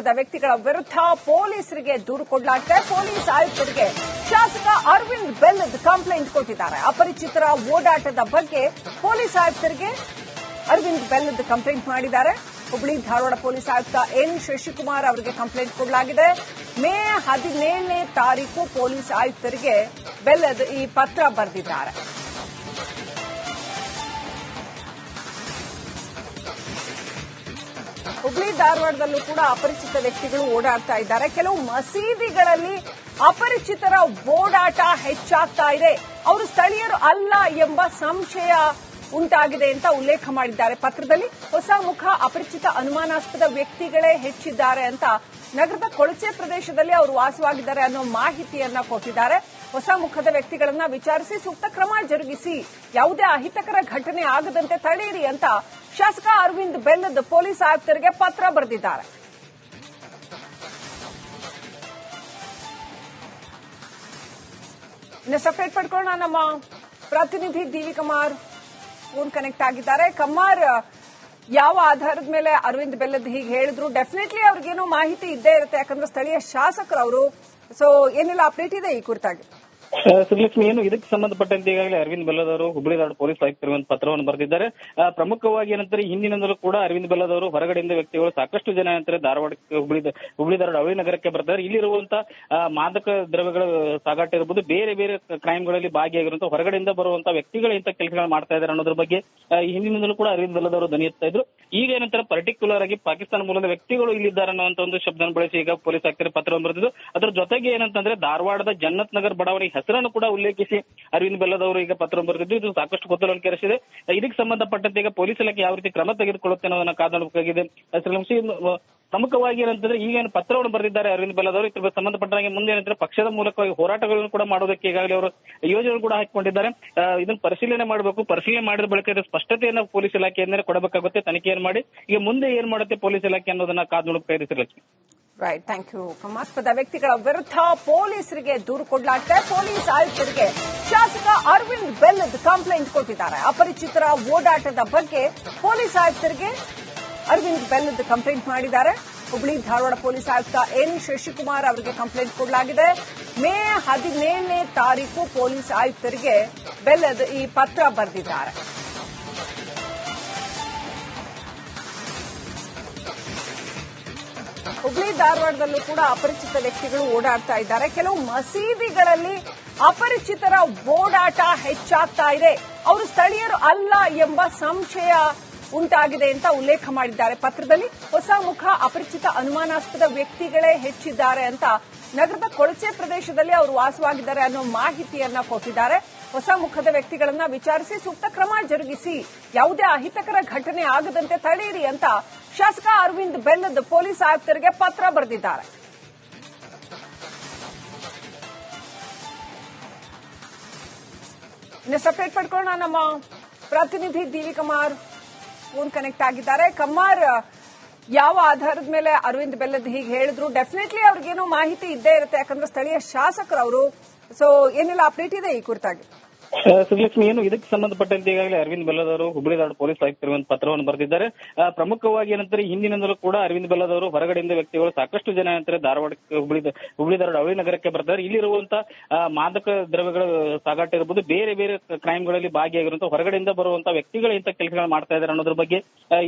ಅನುಮಾನಾಸ್ಪದ ವ್ಯಕ್ತಿಗಳ ವಿರುದ್ಧ ಪೊಲೀಸರಿಗೆ ದೂರು ಕೊಡಲಾಗಿದೆ. ಪೊಲೀಸ್ ಆಯುಕ್ತರಿಗೆ ಶಾಸಕ ಅರವಿಂದ್ ಬೆಲ್ ಕಂಪ್ಲೇಂಟ್ ಕೊಟ್ಟಿದ್ದಾರೆ. ಅಪರಿಚಿತರ ಓಡಾಟದ ಬಗ್ಗೆ ಪೊಲೀಸ್ ಆಯುಕ್ತರಿಗೆ ಅರವಿಂದ್ ಬೆಲ್ ಕಂಪ್ಲೇಂಟ್ ಮಾಡಿದ್ದಾರೆ. ಹುಬ್ಳಿ ಧಾರವಾಡ ಪೊಲೀಸ್ ಆಯುಕ್ತ ಎನ್ ಶಶಿಕುಮಾರ್ ಅವರಿಗೆ ಕಂಪ್ಲೇಂಟ್ ಕೊಡಲಾಗಿದೆ. ಮೇ ಹದಿನೇಳನೇ ತಾರೀಕು ಪೊಲೀಸ್ ಆಯುಕ್ತರಿಗೆ ಬೆಲ್ಲದ್ ಈ ಪತ್ರ ಬರೆದಿದ್ದಾರೆ. ಹುಬ್ಳಿ ಧಾರವಾಡದಲ್ಲೂ ಕೂಡ ಅಪರಿಚಿತ ವ್ಯಕ್ತಿಗಳು ಓಡಾಡ್ತಾ ಇದ್ದಾರೆ. ಕೆಲವು ಮಸೀದಿಗಳಲ್ಲಿ ಅಪರಿಚಿತರ ಓಡಾಟ ಹೆಚ್ಚಾಗ್ತಾ ಇದೆ. ಅವರು ಸ್ಥಳೀಯರು ಅಲ್ಲ ಎಂಬ ಸಂಶಯ ಉಂಟಾಗಿದೆ ಅಂತ ಉಲ್ಲೇಖ ಮಾಡಿದ್ದಾರೆ. ಪತ್ರದಲ್ಲಿ ಹೊಸ ಮುಖ ಅಪರಿಚಿತ ಅನುಮಾನಾಸ್ಪದ ವ್ಯಕ್ತಿಗಳೇ ಹೆಚ್ಚಿದ್ದಾರೆ ಅಂತ ನಗರದ ಕೊಳಚೆ ಪ್ರದೇಶದಲ್ಲಿ ಅವರು ವಾಸವಾಗಿದ್ದಾರೆ ಅನ್ನೋ ಮಾಹಿತಿಯನ್ನ ಕೊಟ್ಟಿದ್ದಾರೆ. ಹೊಸ ಮುಖದ ವ್ಯಕ್ತಿಗಳನ್ನ ವಿಚಾರಿಸಿ ಸೂಕ್ತ ಕ್ರಮ ಜರುಗಿಸಿ, ಯಾವುದೇ ಅಹಿತಕರ ಘಟನೆ ಆಗದಂತೆ ತಡೆಯಿರಿ ಅಂತ ಶಾಸಕ ಅರವಿಂದ್ ಬೆಲ್ಲದ್ ಪೊಲೀಸ್ ಆಯುಕ್ತರಿಗೆ ಪತ್ರ ಬರೆದಿದ್ದಾರೆ. ಇನ್ನು ಸಪರೇಟ್ ಪಡ್ಕೊಳ್ಳೋಣ, ನಮ್ಮ ಪ್ರತಿನಿಧಿ ದಿವಿ ಕುಮಾರ್ ಫೋನ್ ಕನೆಕ್ಟ್ ಆಗಿದ್ದಾರೆ. ಕಮಾರ್, ಯಾವ ಆಧಾರದ ಮೇಲೆ ಅರವಿಂದ್ ಬೆಲ್ಲದ್ ಹೀಗೆ ಹೇಳಿದ್ರು? ಡೆಫಿನೆಟ್ಲಿ ಅವ್ರಿಗೇನೋ ಮಾಹಿತಿ ಇದ್ದೇ ಇರುತ್ತೆ, ಯಾಕಂದ್ರೆ ಸ್ಥಳೀಯ ಶಾಸಕರು ಅವರು ಸೊ ಏನೆಲ್ಲ ಅಪ್ಡೇಟ್ ಇದೆ ಈ ಕುರಿತಾಗಿ. ಆ, ಶ್ರೀಲಕ್ಷ್ಮಿ ಏನು ಇದಕ್ಕೆ ಸಂಬಂಧಪಟ್ಟಂತೆ ಈಗಾಗಲೇ ಅರವಿಂದ್ ಬೆಲ್ಲದವರು ಹುಬ್ಬಳ್ಳಿ ಧಾರವಾಡ ಪೊಲೀಸ್ ಆಯುಕ್ತರಿಗೆ ಒಂದು ಪತ್ರವನ್ನು ಬರೆದಿದ್ದಾರೆ. ಪ್ರಮುಖವಾಗಿ ಏನಂತಾರೆ ಹಿಂದಿನಿಂದಲೂ ಕೂಡ ಅರವಿಂದ್ ಬೆಲ್ಲದವರು ಹೊರಗಡೆಯಿಂದ ವ್ಯಕ್ತಿಗಳು ಸಾಕಷ್ಟು ಜನ ಏನಂತಾರೆ ಧಾರವಾಡಕ್ಕೆ ಹುಬ್ಬಳ್ಳಿ ಹುಬ್ಬಳ್ಳಿ ಧಾರವಾಡ ಅವಳಿ ನಗರಕ್ಕೆ ಬರ್ತಾರೆ. ಇಲ್ಲಿರುವಂತಹ ಮಾದಕ ದ್ರವ್ಯಗಳ ಸಾಗಾಟ ಇರಬಹುದು ಬೇರೆ ಬೇರೆ ಕ್ರೈಮ್ಗಳಲ್ಲಿ ಭಾಗಿಯಾಗಿರುವಂತಹ ಹೊರಗಡೆಯಿಂದ ಬರುವಂತಹ ವ್ಯಕ್ತಿಗಳು ಇಂಥ ಕೆಲಸಗಳು ಮಾಡ್ತಾ ಇದ್ದಾರೆ ಅನ್ನೋದ್ರ ಬಗ್ಗೆ ಹಿಂದಿನಿಂದಲೂ ಕೂಡ ಅರವಿಂದ್ ಬೆಲ್ಲದವರು ಎತ್ತಾ ಇದ್ರು. ಈಗ ಏನಂತಾರೆ ಪರ್ಟಿಕ್ಯುಲರ್ ಆಗಿ ಪಾಕಿಸ್ತಾನ ಮೂಲದ ವ್ಯಕ್ತಿಗಳು ಇಲ್ಲಿದ್ದಾರೆ ಅನ್ನುವಂತ ಒಂದು ಶಬ್ದ ಬಳಸಿ ಈಗ ಪೊಲೀಸ್ ಆಯುಕ್ತರ ಪತ್ರವನ್ನು ಬರೆದಿದ್ದು. ಅದ್ರ ಜೊತೆಗೆ ಏನಂತಂದ್ರೆ ಧಾರವಾಡದ ಜನ್ನತ್ ನಗರ್ ಬಡಾವಣೆ ಹೆಸರನ್ನು ಕೂಡ ಉಲ್ಲೇಖಿಸಿ ಅರವಿಂದ್ ಬೆಲ್ಲದವರು ಈಗ ಪತ್ರ ಬರೆದಿದ್ದು, ಇದು ಸಾಕಷ್ಟು ಗೊಂದಲವನ್ನು ಕೆರೆಸಿದೆ ಇದಕ್ಕೆ ಸಂಬಂಧಪಟ್ಟಂತೆ ಈಗ ಪೊಲೀಸ್ ಇಲಾಖೆ ಯಾವ ರೀತಿ ಕ್ರಮ ತೆಗೆದುಕೊಳ್ಳುತ್ತೆ ಅನ್ನೋದನ್ನ ಕಾದಬೇಕಾಗಿದೆ ಶ್ರೀಲಂಶಿ ಪ್ರಮುಖವಾಗಿ ಏನಂತಂದ್ರೆ ಈಗ ಏನು ಪತ್ರವನ್ನು ಬರೆದಿದ್ದಾರೆ ಅರವಿಂದ್ ಬೆಲ್ಲದವರು ಇದ್ರ ಸಂಬಂಧಪಟ್ಟಂಗೆ ಮುಂದೆ ಏನಂದ್ರೆ ಪಕ್ಷದ ಮೂಲಕವಾಗಿ ಹೋರಾಟಗಳನ್ನು ಕೂಡ ಮಾಡೋದಕ್ಕೆ ಈಗಾಗಲೇ ಅವರು ಯೋಜನೆ ಕೂಡ ಹಾಕಿಕೊಂಡಿದ್ದಾರೆ. ಇದನ್ನು ಪರಿಶೀಲನೆ ಮಾಡಬೇಕು. ಪರಿಶೀಲನೆ ಮಾಡಿದ ಬಳಿಕ ಸ್ಪಷ್ಟತೆಯನ್ನು ಪೊಲೀಸ್ ಇಲಾಖೆಯಿಂದ ಕೊಡಬೇಕಾಗುತ್ತೆ. ತನಿಖೆಯನ್ನು ಮಾಡಿ, ಈಗ ಮುಂದೆ ಏನ್ ಮಾಡುತ್ತೆ ಪೊಲೀಸ್ ಇಲಾಖೆ ಅನ್ನೋದನ್ನ ಕಾದು ನೋಡಬೇಕಾಗಿದೆ ರೈಟ್ ಥ್ಯಾಂಕ್ ಯು ಕಮಾಸ್ಪದ ವ್ಯಕ್ತಿಗಳ ವಿರುದ್ಧ ಪೊಲೀಸರಿಗೆ ದೂರು ಕೊಡಲಾಗಿದೆ. ಪೊಲೀಸ್ ಆಯುಕ್ತರಿಗೆ ಶಾಸಕ ಅರವಿಂದ್ ಬೆಲ್ ಕಂಪ್ಲೇಂಟ್ ಕೊಟ್ಟಿದ್ದಾರೆ. ಅಪರಿಚಿತರ ಓಡಾಟದ ಬಗ್ಗೆ ಪೊಲೀಸ್ ಆಯುಕ್ತರಿಗೆ ಅರವಿಂದ್ ಬೆಲ್ ಕಂಪ್ಲೇಂಟ್ ಮಾಡಿದ್ದಾರೆ. ಹುಬ್ಳಿ ಧಾರವಾಡ ಪೊಲೀಸ್ ಆಯುಕ್ತ ಎನ್ ಶಶಿಕುಮಾರ್ ಅವರಿಗೆ ಕಂಪ್ಲೇಂಟ್ ಕೊಡಲಾಗಿದೆ. ಮೇ ಹದಿನೇಳನೇ ತಾರೀಕು ಪೊಲೀಸ್ ಆಯುಕ್ತರಿಗೆ ಬೆಲ್ಲದ ಈ ಪತ್ರ ಬರೆದಿದ್ದಾರೆ. ಹುಬ್ಳಿ ಧಾರವಾಡದಲ್ಲೂ ಕೂಡ ಅಪರಿಚಿತ ವ್ಯಕ್ತಿಗಳು ಓಡಾಡ್ತಾ ಇದ್ದಾರೆ. ಕೆಲವು ಮಸೀದಿಗಳಲ್ಲಿ ಅಪರಿಚಿತರ ಓಡಾಟ ಹೆಚ್ಚಾಗ್ತಾ ಇದೆ. ಅವರು ಸ್ಥಳೀಯರು ಅಲ್ಲ ಎಂಬ ಸಂಶಯ ಉಂಟಾಗಿದೆ ಅಂತ ಉಲ್ಲೇಖ ಮಾಡಿದ್ದಾರೆ. ಪತ್ರದಲ್ಲಿ ಹೊಸ ಮುಖ ಅಪರಿಚಿತ ಅನುಮಾನಾಸ್ಪದ ವ್ಯಕ್ತಿಗಳೇ ಹೆಚ್ಚಿದ್ದಾರೆ ಅಂತ ನಗರದ ಕೊಳಚೆ ಪ್ರದೇಶದಲ್ಲಿ ಅವರು ವಾಸವಾಗಿದ್ದಾರೆ ಅನ್ನೋ ಮಾಹಿತಿಯನ್ನ ಕೊಟ್ಟಿದ್ದಾರೆ. ಹೊಸ ಮುಖದ ವ್ಯಕ್ತಿಗಳನ್ನ ವಿಚಾರಿಸಿ ಸೂಕ್ತ ಕ್ರಮ ಜರುಗಿಸಿ, ಯಾವುದೇ ಅಹಿತಕರ ಘಟನೆ ಆಗದಂತೆ ತಡೆಯಿರಿ ಅಂತ ಶಾಸಕ ಅರವಿಂದ್ ಬೆಲ್ಲದ್ ಪೊಲೀಸ್ ಆಯುಕ್ತರಿಗೆ ಪತ್ರ ಬರೆದಿದ್ದಾರೆ. ಇನ್ನು ಸಪರೇಟ್ ಪಡ್ಕೊಳ್ಳೋಣ. ನಮ್ಮ ಪ್ರತಿನಿಧಿ ದಿವಿ ಕುಮಾರ್ ಫೋನ್ ಕನೆಕ್ಟ್ ಆಗಿದ್ದಾರೆ. ಕಮ್ಮಾರ್ ಯಾವ ಆಧಾರದ ಮೇಲೆ ಅರವಿಂದ್ ಬೆಲ್ಲದ್ ಹೀಗೆ ಹೇಳಿದ್ರು? ಡೆಫಿನೆಟ್ಲಿ ಅವ್ರಿಗೇನೋ ಮಾಹಿತಿ ಇದ್ದೇ ಇರುತ್ತೆ. ಯಾಕಂದ್ರೆ ಸ್ಥಳೀಯ ಶಾಸಕರು ಅವರು ಸೊ ಏನೆಲ್ಲ ಅಪ್ಡೇಟ್ ಇದೆ ಈ ಕುರಿತಾಗಿ. ಆ, ಶ್ರೀಲಕ್ಷ್ಮಿ ಏನು ಇದಕ್ಕೆ ಸಂಬಂಧಪಟ್ಟಂತೆ ಈಗಾಗಲೇ ಅರವಿಂದ್ ಬೆಲ್ಲದವರು ಹುಬ್ಬಳ್ಳಿ ಧಾರವಾಡ ಪೊಲೀಸ್ ಆಯುಕ್ತರಿಗೆ ಒಂದು ಪತ್ರವನ್ನು ಬರೆದಿದ್ದಾರೆ. ಪ್ರಮುಖವಾಗಿ ಏನಂತಾರೆ ಹಿಂದಿನಿಂದಲೂ ಕೂಡ ಅರವಿಂದ್ ಬೆಲ್ಲದವರು ಹೊರಗಡೆಯಿಂದ ವ್ಯಕ್ತಿಗಳು ಸಾಕಷ್ಟು ಜನ ಏನಂತಾರೆ ಧಾರವಾಡಕ್ಕೆ ಹುಬ್ಬಳ್ಳಿ ಹುಬ್ಬಳ್ಳಿ ಧಾರವಾಡ ಅವಳಿ ನಗರಕ್ಕೆ ಬರ್ತಾರೆ. ಇಲ್ಲಿರುವಂತಹ ಮಾದಕ ದ್ರವ್ಯಗಳ ಸಾಗಾಟ ಇರಬಹುದು ಬೇರೆ ಬೇರೆ ಕ್ರೈಮ್ಗಳಲ್ಲಿ ಭಾಗಿಯಾಗಿರುವಂತಹ ಹೊರಗಡೆಯಿಂದ ಬರುವಂತಹ ವ್ಯಕ್ತಿಗಳು ಇಂಥ ಕೆಲಸಗಳು ಮಾಡ್ತಾ ಇದ್ದಾರೆ ಅನ್ನೋದ್ರ ಬಗ್ಗೆ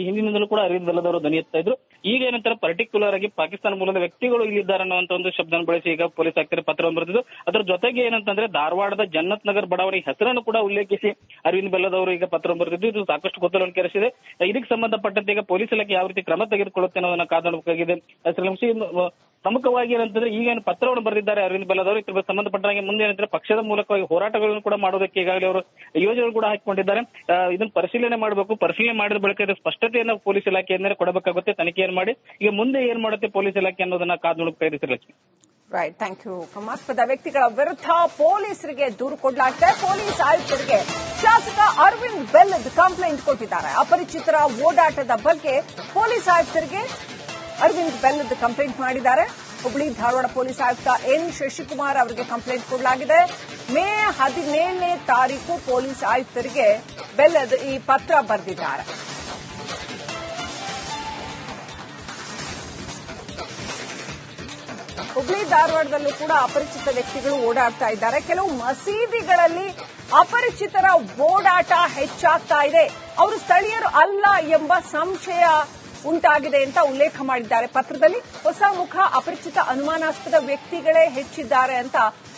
ಹಿಂದಿನಿಂದಲೂ ಕೂಡ ಅರವಿಂದ್ ಬೆಲ್ಲದವರು ಧ್ವನಿ ಎತ್ತಾ ಇದ್ರು. ಈಗ ಏನಂತಾರೆ ಪರ್ಟಿಕ್ಯುಲರ್ ಆಗಿ ಪಾಕಿಸ್ತಾನ ಮೂಲದ ವ್ಯಕ್ತಿಗಳು ಇಲ್ಲಿದ್ದಾರೆ ಅನ್ನುವಂತ ಒಂದು ಶಬ್ದ ಬಳಸಿ ಈಗ ಪೊಲೀಸ್ ಆಯುಕ್ತರ ಪತ್ರವನ್ನು ಬರೆದಿದ್ದು ಅದ್ರ ಜೊತೆಗೆ ಏನಂತಂದ್ರೆ ಧಾರವಾಡದ ಜನ್ನತ್ ನಗರ್ ಬಡಾವಣೆ ಹೆಸರನ್ನು ಕೂಡ ಉಲ್ಲೇಖಿಸಿ ಅರವಿಂದ್ ಬೆಲ್ಲದವರು ಈಗ ಪತ್ರ ಬರೆದಿದ್ದು, ಇದು ಸಾಕಷ್ಟು ಗೊಂದಲವನ್ನು ಕೆರೆಸಿದೆ. ಇದಕ್ಕೆ ಸಂಬಂಧಪಟ್ಟಂತೆ ಈಗ ಪೊಲೀಸ್ ಇಲಾಖೆ ಯಾವ ರೀತಿ ಕ್ರಮ ತೆಗೆದುಕೊಳ್ಳುತ್ತೆ ಅನ್ನೋದನ್ನ ಕಾದು ನೋಡಬೇಕಾಗಿದೆ ಶ್ರೀಲಂಶಿ ಪ್ರಮುಖವಾಗಿ ಏನಂತಂದ್ರೆ ಈಗೇನು ಪತ್ರವನ್ನು ಬರೆದಿದ್ದಾರೆ ಅರವಿಂದ್ ಬೆಲ್ಲದವರು ಇದ್ರ ಸಂಬಂಧಪಟ್ಟಂಗೆ ಮುಂದೆ ಏನಂದ್ರೆ ಪಕ್ಷದ ಮೂಲಕವಾಗಿ ಹೋರಾಟಗಳನ್ನು ಕೂಡ ಮಾಡೋದಕ್ಕೆ ಈಗಾಗಲೇ ಅವರು ಯೋಜನೆ ಕೂಡ ಹಾಕಿಕೊಂಡಿದ್ದಾರೆ. ಇದನ್ನು ಪರಿಶೀಲನೆ ಮಾಡಬೇಕು. ಪರಿಶೀಲನೆ ಮಾಡಿದ ಬಳಿಕ ಸ್ಪಷ್ಟತೆಯನ್ನು ಪೊಲೀಸ್ ಇಲಾಖೆಯಿಂದ ಕೊಡಬೇಕಾಗುತ್ತೆ. ತನಿಖೆಯನ್ನು ಮಾಡಿ. ಈಗ ಮುಂದೆ ಏನ್ ಮಾಡುತ್ತೆ ಪೊಲೀಸ್ ಇಲಾಖೆ ಅನ್ನೋದನ್ನ ಕಾದು ನೋಡಬೇಕಾಗಿದೆ ರೈಟ್ ಥ್ಯಾಂಕ್ ಯು ಕಮಾಸ್ಪದ ವ್ಯಕ್ತಿಗಳ ವಿರುದ್ಧ ಪೊಲೀಸರಿಗೆ ದೂರು ಕೊಡಲಾಗಿದೆ. ಪೊಲೀಸ್ ಆಯುಕ್ತರಿಗೆ ಶಾಸಕ ಅರವಿಂದ್ ಬೆಲ್ ಕಂಪ್ಲೇಂಟ್ ಕೊಟ್ಟಿದ್ದಾರೆ. ಅಪರಿಚಿತರ ಓಡಾಟದ ಬಗ್ಗೆ ಪೊಲೀಸ್ ಆಯುಕ್ತರಿಗೆ ಅರವಿಂದ್ ಬೆಲ್ ಕಂಪ್ಲೇಂಟ್ ಮಾಡಿದ್ದಾರೆ. ಹುಬ್ಳಿ ಧಾರವಾಡ ಪೊಲೀಸ್ ಆಯುಕ್ತ ಎನ್ ಶಶಿಕುಮಾರ್ ಅವರಿಗೆ ಕಂಪ್ಲೇಂಟ್ ಕೊಡಲಾಗಿದೆ. ಮೇ ಹದಿನೇಳನೇ ತಾರೀಕು ಪೊಲೀಸ್ ಆಯುಕ್ತರಿಗೆ ಬೆಲ್ಲದ್ ಈ ಪತ್ರ ಬರೆದಿದ್ದಾರೆ. ಹುಬ್ಳಿ ಧಾರವಾಡದಲ್ಲೂ ಕೂಡ ಅಪರಿಚಿತ ವ್ಯಕ್ತಿಗಳು ಓಡಾಡ್ತಾ ಇದ್ದಾರೆ. ಕೆಲವು ಮಸೀದಿಗಳಲ್ಲಿ ಅಪರಿಚಿತರ ಓಡಾಟ ಹೆಚ್ಚಾಗ್ತಾ ಇದೆ. ಅವರು ಸ್ಥಳೀಯರು ಅಲ್ಲ ಎಂಬ ಸಂಶಯ ಉಂಟಾಗಿದೆ ಅಂತ ಉಲ್ಲೇಖ ಮಾಡಿದ್ದಾರೆ. ಪತ್ರದಲ್ಲಿ ಹೊಸ ಮುಖ ಅಪರಿಚಿತ ಅನುಮಾನಾಸ್ಪದ ವ್ಯಕ್ತಿಗಳೇ ಹೆಚ್ಚಿದ್ದಾರೆ ಅಂತ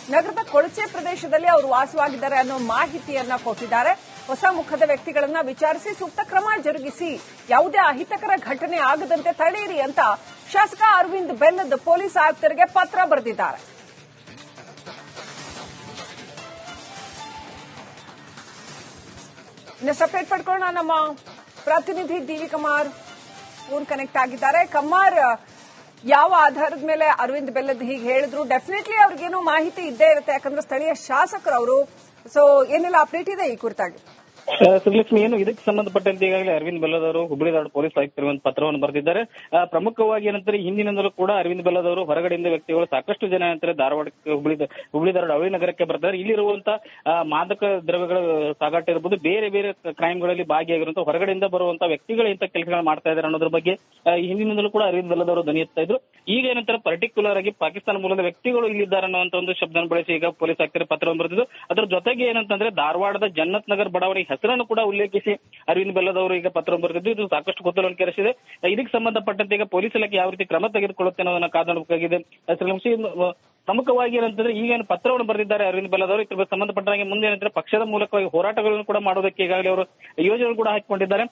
ನಗರದ ಕೊಳಚೆ ಪ್ರದೇಶದಲ್ಲಿ ಅವರು ವಾಸವಾಗಿದ್ದಾರೆ ಅನ್ನೋ ಮಾಹಿತಿಯನ್ನ ಕೊಟ್ಟಿದ್ದಾರೆ. ಹೊಸ ಮುಖದ ವ್ಯಕ್ತಿಗಳನ್ನ ವಿಚಾರಿಸಿ ಸೂಕ್ತ ಕ್ರಮ ಜರುಗಿಸಿ. ಯಾವುದೇ ಅಹಿತಕರ ಘಟನೆ ಆಗದಂತೆ ತಡೆಯಿರಿ ಅಂತ ಶಾಸಕ ಅರವಿಂದ್ ಬೆಲ್ಲದ್ ಪೊಲೀಸ್ ಆಯುಕ್ತರಿಗೆ ಪತ್ರ ಬರೆದಿದ್ದಾರೆ. ಇನ್ನು ಸಪರೇಟ್ ಪಡ್ಕೊಳ್ಳೋಣ. ನಮ್ಮ ಪ್ರತಿನಿಧಿ ದಿವಿ ಕುಮಾರ್ ಫೋನ್ ಕನೆಕ್ಟ್ ಆಗಿದ್ದಾರೆ. ಕಮ್ಮಾರ್ ಯಾವ ಆಧಾರದ ಮೇಲೆ ಅರವಿಂದ್ ಬೆಲ್ಲದ್ ಹೀಗೆ ಹೇಳಿದ್ರು? ಡೆಫಿನೆಟ್ಲಿ ಅವ್ರಿಗೇನು ಮಾಹಿತಿ ಇದ್ದೇ ಇರುತ್ತೆ. ಯಾಕಂದ್ರೆ ಸ್ಥಳೀಯ ಶಾಸಕರು ಅವರು ಸೊ ಏನೆಲ್ಲ ಅಪ್ಡೇಟ್ ಇದೆ ಈ ಕುರಿತಾಗಿ? ಆ, ಸುಬ್ಲಕ್ಷ್ಮಿ ಏನು ಇದಕ್ಕೆ ಸಂಬಂಧಪಟ್ಟಂತೆ ಈಗಾಗಲೇ ಅರವಿಂದ್ ಬೆಲ್ಲದವರು ಹುಬ್ಬಳ್ಳಿ ಧಾರವಾಡ ಪೊಲೀಸ್ ಆಯುಕ್ತರಿಗೆ ಒಂದು ಪತ್ರವನ್ನು ಬರೆದಿದ್ದಾರೆ. ಪ್ರಮುಖವಾಗಿ ಏನಂತಾರೆ ಹಿಂದಿನಿಂದಲೂ ಕೂಡ ಅರವಿಂದ್ ಬೆಲ್ಲದವರು ಹೊರಗಡೆಯಿಂದ ವ್ಯಕ್ತಿಗಳು ಸಾಕಷ್ಟು ಜನ ಏನಂತಾರೆ ಧಾರವಾಡಕ್ಕೆ ಹುಬ್ಳಿ ಹುಬ್ಳಿ ಧಾರವಾಡ ಅವಳಿ ನಗರಕ್ಕೆ ಬರ್ತಾರೆ. ಇಲ್ಲಿರುವಂತಹ ಮಾದಕ ದ್ರವ್ಯಗಳ ಸಾಗಾಟ ಇರಬಹುದು ಬೇರೆ ಬೇರೆ ಕ್ರೈಮ್ಗಳಲ್ಲಿ ಭಾಗಿಯಾಗಿರುವಂತಹ ಹೊರಗಡೆಯಿಂದ ಬರುವಂತಹ ವ್ಯಕ್ತಿಗಳು ಇಂಥ ಕೆಲಸಗಳು ಮಾಡ್ತಾ ಇದ್ದಾರೆ ಅನ್ನೋದ್ರ ಬಗ್ಗೆ ಹಿಂದಿನಿಂದಲೂ ಕೂಡ ಅರವಿಂದ್ ಬೆಲ್ಲದವರು ಎತ್ತಾ ಇದ್ರು. ಈಗ ಏನಂತಾರೆ ಪರ್ಟಿಕ್ಯುಲರ್ ಆಗಿ ಪಾಕಿಸ್ತಾನ ಮೂಲದ ವ್ಯಕ್ತಿಗಳು ಇಲ್ಲಿದ್ದಾರೆ ಅನ್ನುವಂತ ಒಂದು ಶಬ್ದವನ್ನು ಬಳಸಿ ಈಗ ಪೊಲೀಸ್ ಆಯುಕ್ತರ ಪತ್ರವನ್ನು ಬರೆದಿದ್ದು ಅದರ ಜೊತೆಗೆ ಏನಂತಂದ್ರೆ ಧಾರವಾಡದ ಜನ್ನತ್ ನಗರ್ ಬಡಾವಣೆ ಹೆಸರನ್ನು ಕೂಡ ಉಲ್ಲೇಖಿಸಿ ಅರವಿಂದ್ ಬೆಲ್ಲದವರು ಈಗ ಪತ್ರ ಬರೆದಿದ್ದು, ಇದು ಸಾಕಷ್ಟು ಕುತೂಹಲವನ್ನು ಕೆರೆಸಿದೆ. ಇದಕ್ಕೆ ಸಂಬಂಧಪಟ್ಟಂತೆ ಈಗ ಪೊಲೀಸ್ ಇಲಾಖೆ ಯಾವ ರೀತಿ ಕ್ರಮ ತೆಗೆದುಕೊಳ್ಳುತ್ತೆ ಅನ್ನೋದನ್ನ ಕಾದಬೇಕಾಗಿದೆ ಶ್ರೀಲಂಶಿ ಪ್ರಮುಖವಾಗಿ ಏನಂತಂದ್ರೆ ಈಗೇನು ಪತ್ರವನ್ನು ಬರೆದಿದ್ದಾರೆ ಅರವಿಂದ್ ಬೆಲ್ಲದವರು ಇದ್ರ ಸಂಬಂಧಪಟ್ಟ ಸಂಬಂಧಪಟ್ಟಂಗೆ ಮುಂದೆ ಏನಂದ್ರೆ ಪಕ್ಷದ ಮೂಲಕವಾಗಿ ಹೋರಾಟಗಳನ್ನು ಕೂಡ ಮಾಡೋದಕ್ಕೆ ಈಗಾಗಲೇ ಅವರು ಯೋಜನೆ ಕೂಡ ಹಾಕಿಕೊಂಡಿದ್ದಾರೆ.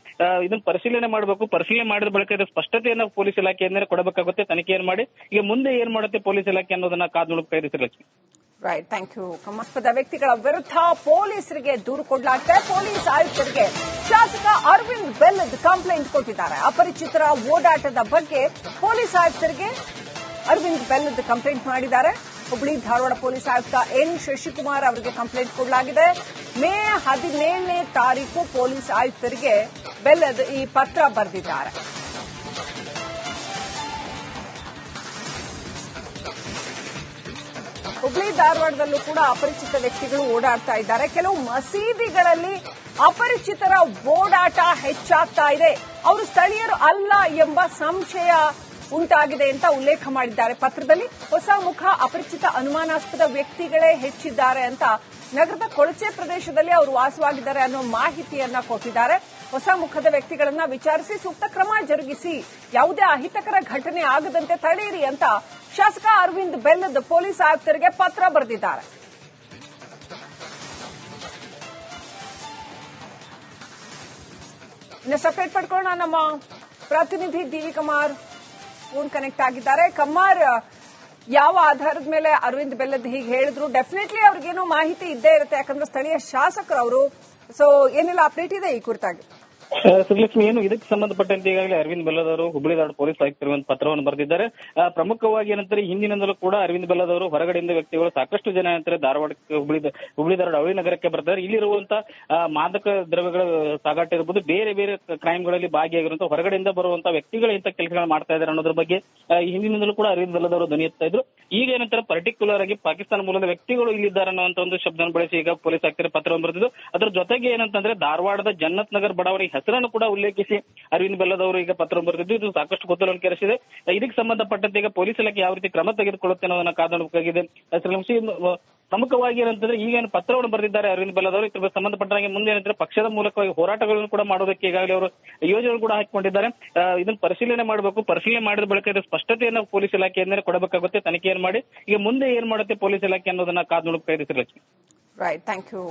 ಇದನ್ನು ಪರಿಶೀಲನೆ ಮಾಡಬೇಕು. ಪರಿಶೀಲನೆ ಮಾಡಿದ ಬಳಿಕ ಇದರ ಸ್ಪಷ್ಟತೆಯನ್ನು ಪೊಲೀಸ್ ಇಲಾಖೆಯಿಂದ ಕೊಡಬೇಕಾಗುತ್ತೆ. ತನಿಖೆಯನ್ನು ಮಾಡಿ. ಈಗ ಮುಂದೆ ಏನ್ ಮಾಡುತ್ತೆ ಪೊಲೀಸ್ ಇಲಾಖೆ ಅನ್ನೋದನ್ನ ಕಾದು ನೋಡಬೇಕಾಗಿದೆ ಶ್ರೀಲಕ್ಷ್ಮಿ ರೈಟ್ ಥ್ಯಾಂಕ್ ಯು ಕಮ್ಮಾಸ್ಪದ ವ್ಯಕ್ತಿಗಳ ವಿರುದ್ಧ ಪೊಲೀಸರಿಗೆ ದೂರು ಕೊಡಲಾಗಿದೆ ಪೊಲೀಸ್ ಆಯುಕ್ತರಿಗೆ ಶಾಸಕ ಅರವಿಂದ್ ಬೆಲ್ಲದ್ ಕಂಪ್ಲೇಂಟ್ ಕೊಟ್ಟಿದ್ದಾರೆ. ಅಪರಿಚಿತರ ಓಡಾಟದ ಬಗ್ಗೆ ಪೊಲೀಸ್ ಆಯುಕ್ತರಿಗೆ ಅರವಿಂದ್ ಬೆಲ್ಲದ್ ಕಂಪ್ಲೇಂಟ್ ಮಾಡಿದ್ದಾರೆ. ಹುಬ್ಳಿ ಧಾರವಾಡ ಪೊಲೀಸ್ ಆಯುಕ್ತ ಎನ್ ಶಶಿಕುಮಾರ್ ಅವರಿಗೆ ಕಂಪ್ಲೇಂಟ್ ಕೊಡಲಾಗಿದೆ. ಮೇ ಹದಿನೇಳನೇ ತಾರೀಕು ಪೊಲೀಸ್ ಆಯುಕ್ತರಿಗೆ ಬೆಲ್ಲದ್ ಈ ಪತ್ರ ಬರೆದಿದ್ದಾರೆ. ಹುಬ್ಳಿ ಧಾರವಾಡದಲ್ಲೂ ಕೂಡ ಅಪರಿಚಿತ ವ್ಯಕ್ತಿಗಳು ಓಡಾಡ್ತಾ ಇದ್ದಾರೆ. ಕೆಲವು ಮಸೀದಿಗಳಲ್ಲಿ ಅಪರಿಚಿತರ ಓಡಾಟ ಹೆಚ್ಚಾಗ್ತಾ ಇದೆ. ಅವರು ಸ್ಥಳೀಯರು ಅಲ್ಲ ಎಂಬ ಸಂಶಯ ಉಂಟಾಗಿದೆ ಅಂತ ಉಲ್ಲೇಖ ಮಾಡಿದ್ದಾರೆ. ಪತ್ರದಲ್ಲಿ ಹೊಸ ಮುಖ ಅಪರಿಚಿತ ಅನುಮಾನಾಸ್ಪದ ವ್ಯಕ್ತಿಗಳೇ ಹೆಚ್ಚಿದ್ದಾರೆ ಅಂತ ನಗರದ ಕೊಳಚೆ ಪ್ರದೇಶದಲ್ಲಿ ಅವರು ವಾಸವಾಗಿದ್ದಾರೆ ಅನ್ನೋ ಮಾಹಿತಿಯನ್ನ ಕೊಟ್ಟಿದ್ದಾರೆ. ಹೊಸ ಮುಖದ ವ್ಯಕ್ತಿಗಳನ್ನ ವಿಚಾರಿಸಿ ಸೂಕ್ತ ಕ್ರಮ ಜರುಗಿಸಿ ಯಾವುದೇ ಅಹಿತಕರ ಘಟನೆ ಆಗದಂತೆ ತಡೆಯಿರಿ ಅಂತ ಶಾಸಕ ಅರವಿಂದ್ ಬೆಲ್ಲದ್ ಪೊಲೀಸ್ ಆಯುಕ್ತರಿಗೆ ಪತ್ರ ಬರೆದಿದ್ದಾರೆ. ಇನ್ನು ಸಪ್ರೇಟ್ ಪಡ್ಕೊಳ್ಳೋಣ. ನಮ್ಮ ಪ್ರತಿನಿಧಿ ದಿವಿ ಕುಮಾರ್ ಫೋನ್ ಕನೆಕ್ಟ್ ಆಗಿದ್ದಾರೆ. ಕಮ್ಮಾರ್ ಯಾವ ಆಧಾರದ ಮೇಲೆ ಅರವಿಂದ್ ಬೆಲ್ಲದ್ ಹೀಗೆ ಹೇಳಿದ್ರು? ಡೆಫಿನೆಟ್ಲಿ ಅವ್ರಿಗೇನು ಮಾಹಿತಿ ಇದ್ದೇ ಇರುತ್ತೆ. ಯಾಕಂದ್ರೆ ಸ್ಥಳೀಯ ಶಾಸಕರು ಅವರು ಸೊ ಏನೆಲ್ಲ ಅಪ್ಡೇಟ್ ಇದೆ ಈ ಕುರಿತಾಗಿ? ಆ, ಸುಬ್ಲಕ್ಷ್ಮಿ ಏನು ಇದಕ್ಕೆ ಸಂಬಂಧಪಟ್ಟಂತೆ ಈಗಾಗಲೇ ಅರವಿಂದ್ ಬೆಲ್ಲದವರು ಹುಬ್ಬಳ್ಳಿ ದಾಡ್ ಪೊಲೀಸ್ ಆಯುಕ್ತರಿಗೆ ಒಂದು ಪತ್ರವನ್ನು ಬರೆದಿದ್ದಾರೆ. ಪ್ರಮುಖವಾಗಿ ಏನಂತಾರೆ ಹಿಂದಿನಿಂದಲೂ ಕೂಡ ಅರವಿಂದ್ ಬೆಲ್ಲದವರು ಹೊರಗಡೆಯಿಂದ ವ್ಯಕ್ತಿಗಳು ಸಾಕಷ್ಟು ಜನ ಏನಂತಾರೆ ಧಾರವಾಡಕ್ಕೆ ಹುಬ್ಳಿ ಹುಬ್ಳಿ ಧಾರವಾಡ ಅವಳಿ ನಗರಕ್ಕೆ ಬರ್ತಾರೆ. ಇಲ್ಲಿರುವಂತಹ ಮಾದಕ ದ್ರವ್ಯಗಳ ಸಾಗಾಟ ಇರಬಹುದು ಬೇರೆ ಬೇರೆ ಕ್ರೈಮ್ಗಳಲ್ಲಿ ಭಾಗಿಯಾಗಿರುವಂತಹ ಹೊರಗಡೆಯಿಂದ ಬರುವಂತಹ ವ್ಯಕ್ತಿಗಳು ಇಂಥ ಕೆಲಸಗಳು ಮಾಡ್ತಾ ಇದ್ದಾರೆ ಅನ್ನೋದ್ರ ಬಗ್ಗೆ ಹಿಂದಿನಿಂದಲೂ ಕೂಡ ಅರವಿಂದ್ ಬೆಲ್ಲದವರು ಧ್ವನಿ ಎತ್ತಾ ಇದ್ರು. ಈಗ ಏನಂತಾರೆ ಪರ್ಟಿಕ್ಯುಲರ್ ಆಗಿ ಪಾಕಿಸ್ತಾನ ಮೂಲದ ವ್ಯಕ್ತಿಗಳು ಇಲ್ಲಿದ್ದಾರೆ ಅನ್ನುವಂತ ಒಂದು ಶಬ್ದವನ್ನು ಬಳಸಿ ಈಗ ಪೊಲೀಸ್ ಆಗ್ತಾರೆ ಪತ್ರವನ್ನು ಬರೆದಿದ್ದು. ಅದರ ಜೊತೆಗೆ ಏನಂತಂದ್ರೆ ಧಾರವಾಡದ ಜನ್ನತ್ ನಗರ್ ಬಡಾವಣೆ ಹೆಸರನ್ನು ಕೂಡ ಉಲ್ಲೇಖಿಸಿ ಅರವಿಂದ್ ಬೆಲ್ಲದವರು ಈಗ ಪತ್ರ ಬರೆದಿದ್ದು, ಇದು ಸಾಕಷ್ಟು ಕುತೂಹಲವನ್ನು ಕೆರೆಸಿದೆ ಇದಕ್ಕೆ ಸಂಬಂಧಪಟ್ಟಂತೆ ಈಗ ಪೊಲೀಸ್ ಇಲಾಖೆ ಯಾವ ರೀತಿ ಕ್ರಮ ತೆಗೆದುಕೊಳ್ಳುತ್ತೆ ಅನ್ನೋದನ್ನ ಕಾದಾಡಬೇಕಾಗಿದೆ ಪ್ರಮುಖವಾಗಿ ಏನಂತಂದ್ರೆ ಈಗ ಏನು ಪತ್ರವನ್ನು ಬರೆದಿದ್ದಾರೆ ಅರವಿಂದ್ ಬೆಲ್ಲದವರು. ಇದ್ರ ಸಂಬಂಧಪಟ್ಟ ಸಂಬಂಧಪಟ್ಟಂಗೆ ಮುಂದೆ ಏನಂದ್ರೆ ಪಕ್ಷದ ಮೂಲಕವಾಗಿ ಹೋರಾಟಗಳನ್ನು ಕೂಡ ಮಾಡೋದಕ್ಕೆ ಈಗಾಗಲೇ ಅವರು ಯೋಜನೆಗಳು ಕೂಡ ಹಾಕಿಕೊಂಡಿದ್ದಾರೆ. ಇದನ್ನು ಪರಿಶೀಲನೆ ಮಾಡಬೇಕು. ಪರಿಶೀಲನೆ ಮಾಡಿದ ಬಳಿಕ ಇದರ ಸ್ಪಷ್ಟತೆಯನ್ನು ಪೊಲೀಸ್ ಇಲಾಖೆಯಿಂದ ಕೊಡಬೇಕಾಗುತ್ತೆ. ತನಿಖೆಯನ್ನು ಮಾಡಿ. ಈಗ ಮುಂದೆ ಏನ್ ಮಾಡುತ್ತೆ ಪೊಲೀಸ್ ಇಲಾಖೆ ಅನ್ನೋದನ್ನ ಕಾದು ನೋಡಬೇಕಾಗಿದೆ ಲಕ್ಷ್ಮಿ. Right thank you